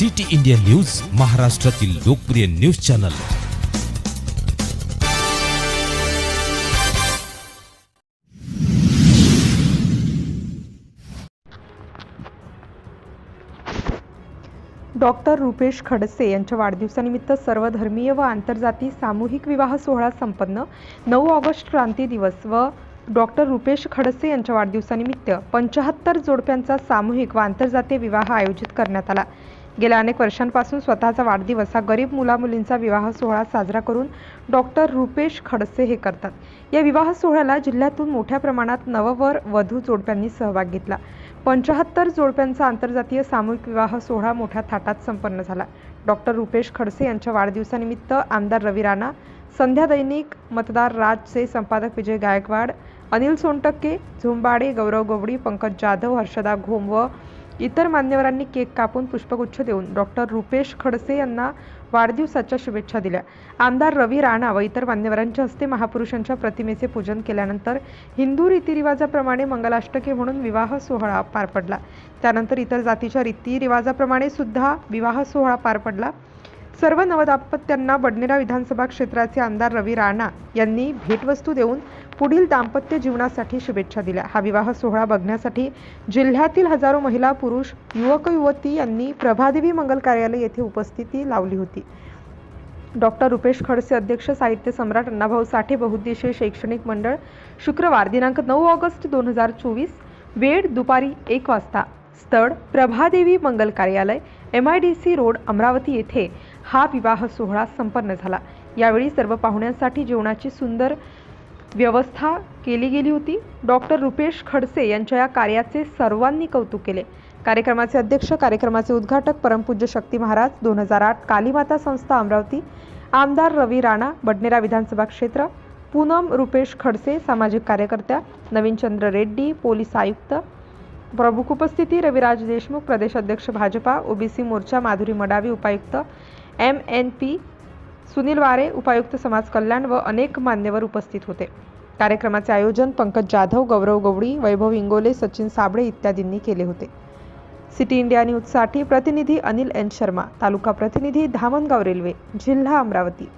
City India news महाराष्ट्रातील लोकप्रिय news channel. Doctor Rupesh Khadse यांच्या वाढदिवसानिमित्त सर्वधर्मीय व आंतरजाती सामूहिक विवाह सोहळा संपन्न. नऊ ऑगस्ट क्रांती दिवस व डॉक्टर रुपेश खडसे यांच्या वाढदिवसानिमित्त पंचाहत्तर जोडप्यांचा सामूहिक व आंतरजातीय विवाह आयोजित करण्यात आला. गेल्या अनेक वर्षांपासून स्वतःचा वाढदिवस हा गरीब मुलामुलींचा विवाह सोहळा साजरा करून डॉक्टर रुपेश खडसे हे करतात. या विवाह सोहळ्याला जिल्ह्यातून मोठ्या प्रमाणात नववर वधू जोडप्यांनी सहभाग घेतला. पंचाहत्तर जोडप्यांचा आंतरजातीय सामूहिक विवाह सोहळा मोठ्या थाटात संपन्न झाला. डॉक्टर रुपेश खडसे यांच्या वाढदिवसानिमित्त आमदार रवी राणा संध्या दैनिक मतदार राजचे संपादक विजय गायकवाड अनिल सोनटक्के झुंबाडे गौरव गवडी पंकज जाधव हर्षदा घोम व इतर मान्यवरांनी केक कापून पुष्पगुच्छ देऊन डॉक्टर रुपेश खडसे यांना वाढदिवसाच्या शुभेच्छा दिल्या. आमदार रवी राणा व इतर मान्यवरांच्या हस्ते महापुरुषांच्या प्रतिमेचे पूजन केल्यानंतर हिंदू रीतिरिवाजाप्रमाणे मंगलाष्टके म्हणून विवाह सोहळा पार पडला. त्यानंतर इतर जातीच्या रीतिरिवाजाप्रमाणे सुद्धा विवाह सोहळा पार पडला. सर्व नवदाम्पत्यांना बडनेरा विधानसभा क्षेत्राचे आमदार रवी राणा यांनी भेटवस्तू देऊन पुढील दाम्पत्य जीवनासाठी शुभेच्छा दिल्या. हा विवाह सोहळा बघण्यासाठी जिल्ह्यातील हजारो महिला पुरुष युवक युवती यांनी प्रभादेवी मंगल कार्यालय येथे उपस्थिती लावली होती. डॉक्टर रुपेश खडसे अध्यक्ष साहित्य सम्राट अण्णाभाऊ साठे बहुउद्देशीय शैक्षणिक मंडळ शुक्रवार दिनांक नऊ ऑगस्ट दोन हजार चोवीस वेळ दुपारी एक वाजता. स्थळ प्रभादेवी मंगल कार्यालय M I D C road Amravati येथे हा विवाह सोहळा संपन्न झाला. यावेळी सर्व पाहुण्यांसाठी जेवणाची सुंदर व्यवस्था केली गेली होती. डॉक्टर रुपेश खडसे यांच्या या कार्याचे सर्वांनी कौतुक केले. कार्यक्रमाचे अध्यक्ष कार्यक्रमाचे उद्घाटक परमपूज्य शक्ती महाराज दोन हजार आठ कालीमाता संस्था अमरावती आमदार रवी राणा बडनेरा विधानसभा क्षेत्र पूनम रुपेश खडसे सामाजिक कार्यकर्त्या नवीनचंद्र रेड्डी पोलीस आयुक्त प्रमुख उपस्थिती रविराज देशमुख प्रदेश अध्यक्ष भाजपा ओबीसी मोर्चा माधुरी मडावी उपायुक्त एम एन पी सुनील वारे उपायुक्त समाज कल्याण व अनेक मान्यवर उपस्थित होते. कार्यक्रमाचे आयोजन पंकज जाधव गौरव गवडी वैभव इंगोले सचिन साबळे इत्यादींनी केले होते. सिटी इंडिया न्यूजसाठी प्रतिनिधी अनिल एन शर्मा तालुका प्रतिनिधी धामणगाव रेल्वे जिल्हा अमरावती.